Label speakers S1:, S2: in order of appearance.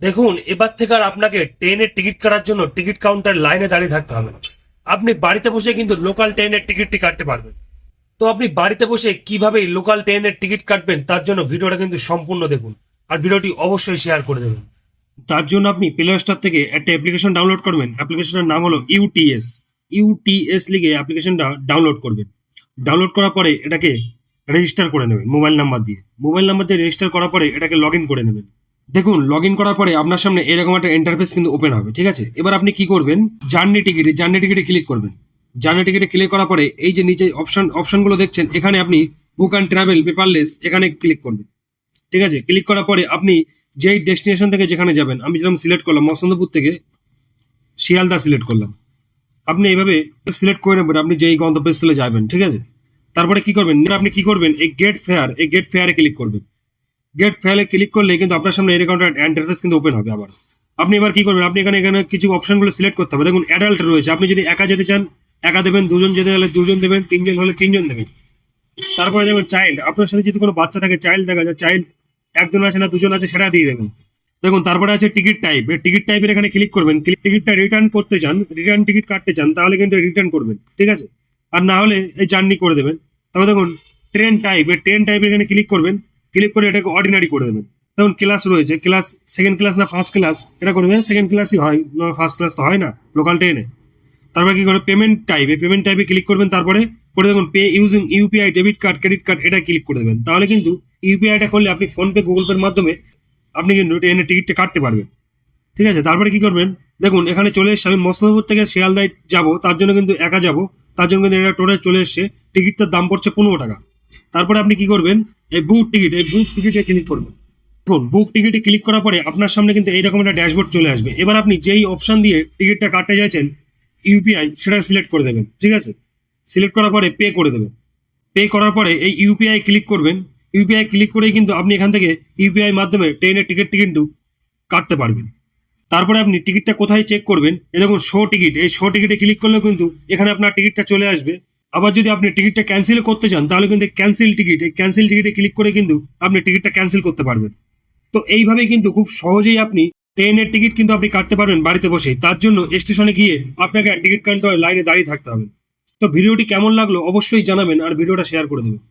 S1: দেখুন, এবার থেকে আর আপনাকে ট্রেনের টিকিট কাটার জন্য টিকিট কাউন্টার লাইনে দাঁড়িয়ে থাকতে হবে না। আপনি বাড়িতে বসে কিন্তু লোকাল ট্রেনের টিকিটটি কাটতে পারবেন। তো আপনি বাড়িতে বসে কীভাবে লোকাল ট্রেনের টিকিট কাটবেন, তার জন্য ভিডিওটা কিন্তু সম্পূর্ণ দেখুন। আর ভিডিওটি অবশ্যই শেয়ার করে দেবেন। তার জন্য আপনি প্লে স্টোর থেকে একটা অ্যাপ্লিকেশন ডাউনলোড করবেন। অ্যাপ্লিকেশনের নাম হলো ইউটিএস ইউটিএস লিখে অ্যাপ্লিকেশনটা ডাউনলোড করবেন। ডাউনলোড করার পরে এটাকে রেজিস্টার করে নেবেন মোবাইল নাম্বার দিয়ে। মোবাইল নাম্বার দিয়ে রেজিস্টার করার পরে এটাকে লগ ইন করে নেবেন। দেখুন লগ ইন করার পরে আপনার সামনে এরকম একটা ইন্টারফেস কিন্তু ওপেন হবে, ঠিক আছে? এবার আপনি কি করবেন? জার্নি টিকিটে জার্নি টিকিটে ক্লিক করবেন। জার্নি টিকিটে ক্লিক করার পরে এই যে নিচে অপশন অপশনগুলো দেখছেন, এখানে আপনি বুক অ্যান্ড ট্রাভেল পেপারলেস এখানে ক্লিক করবেন। ঠিক আছে? ক্লিক করার পরে আপনি যেই ডেস্টিনেশন থেকে যেখানে যাবেন, আমি যেরকম সিলেক্ট করলাম মসন্দপুর থেকে শিয়ালদা সিলেক্ট করলাম। আপনি এইভাবে সিলেক্ট করে নেবেন, আপনি যেই গন্তব্যস্থলে যাবেন, ঠিক আছে? তারপরে কি করবেন? আপনি কি করবেন? এই গেট ফেয়ার এই গেট ফেয়ারে ক্লিক করবেন। গেট ফেয়ারে ক্লিক করলে কিন্তু আপনার সামনে এরকম একটা ইন্টারফেস কিন্তু ওপেন হবে আবার। আপনি এবার কি করবেন? আপনি এখানে এখানে কিছু অপশনগুলো সিলেক্ট করতে হবে। দেখুন অ্যাডাল্ট রয়েছে। আপনি যদি একা যেতে চান, একা দেবেন, দুজন যেতে গেলে দুজন দেবেন, তিনজন হলে তিনজন দেবেন। তারপরে দেখবেন চাইল্ড আপনার সাথে যদি কোনো বাচ্চা থাকে চাইল্ড দেখা যায় চাইল্ড একজন আছে না, দুজন আছে, সেটা দিয়ে দেবেন। দেখুন, তারপরে আছে টিকিট টাইপ টিকিট টাইপের এখানে ক্লিক করবেন। টিকিটটা রিটার্ন করতে চান রিটার্ন টিকিট কাটতে চান, তাহলে কিন্তু রিটার্ন করবেন। ঠিক আছে? আর না হলে এই জার্নি করে দেবেন। তারপর দেখুন ট্রেন টাইপ ট্রেন টাইপের এখানে ক্লিক করবেন। ক্লিক করে এটাকে অর্ডিনারি করে দেবেন। যেমন ক্লাস রয়েছে ক্লাস সেকেন্ড ক্লাস না ফার্স্ট ক্লাস এটা করবে সেকেন্ড ক্লাসই হয় ফার্স্ট ক্লাস তো হয় না লোকাল ট্রেনে তারপরে কি করে পেমেন্ট টাইপে পেমেন্ট টাইপে ক্লিক করবেন, তারপরে করে দেখুন pay using UPI debit card credit card এটা ক্লিক করে দেবেন। তাহলে কিন্তু ইউপিআইটা করলে আপনি ফোনপে গুগল পের মাধ্যমে আপনি কিন্তু ট্রেনের টিকিটটা কাটতে পারবেন। ঠিক আছে? তারপরে কি করবেন, দেখুন, এখানে চলে এসছে, আমি মসলাপুর থেকে শিয়ালদায় যাব, তার জন্য কিন্তু একা যাব, তার জন্য কিন্তু এটা টোটাল চলে এসছে টিকিটটার দাম পড়ছে পনেরো টাকা। তারপরে আপনি কি করবেন এই বুক টিকিট এই বুক টিকিটে ক্লিক করবেন। দেখুন বুক টিকিটে ক্লিক করার পরে আপনার সামনে কিন্তু এইরকম একটা ড্যাশবোর্ড চলে আসবে। এবার আপনি যেই অপশান দিয়ে টিকিটটা কাটতে চাইছেন ইউপিআই সেটা সিলেক্ট করে দেবেন, ঠিক আছে? সিলেক্ট করার পরে পে করে দেবেন। পে করার পরে এই ইউপিআই ক্লিক করবেন। ইউপিআই ক্লিক করেই কিন্তু আপনি এখান থেকে ইউপিআই মাধ্যমে ট্রেনের টিকিটটি কিন্তু কাটতে পারবেন। তারপরে আপনি টিকিটটা কোথায় চেক করবেন? এ দেখুন শো টিকিট এই শো টিকিটে ক্লিক করলেও কিন্তু এখানে আপনার টিকিটটা চলে আসবে। আবার যদি আপনি টিকিটটা ক্যান্সেল করতে চান, তাহলে কিন্তু ক্যান্সেল টিকিট এই ক্যান্সেল টিকিটে ক্লিক করে কিন্তু আপনি টিকিটটা ক্যান্সেল করতে পারবেন। তো এইভাবে কিন্তু খুব সহজেই আপনি ট্রেনের টিকিট কিন্তু আপনি কাটতে পারবেন বাড়িতে বসেই তার জন্য স্টেশনে গিয়ে আপনাকে টিকিট কাউন্টার লাইনে দাঁড়িয়ে থাকতে হবে। তো ভিডিওটি কেমন লাগল অবশ্যই জানাবেন আর ভিডিওটা শেয়ার করে দেবেন।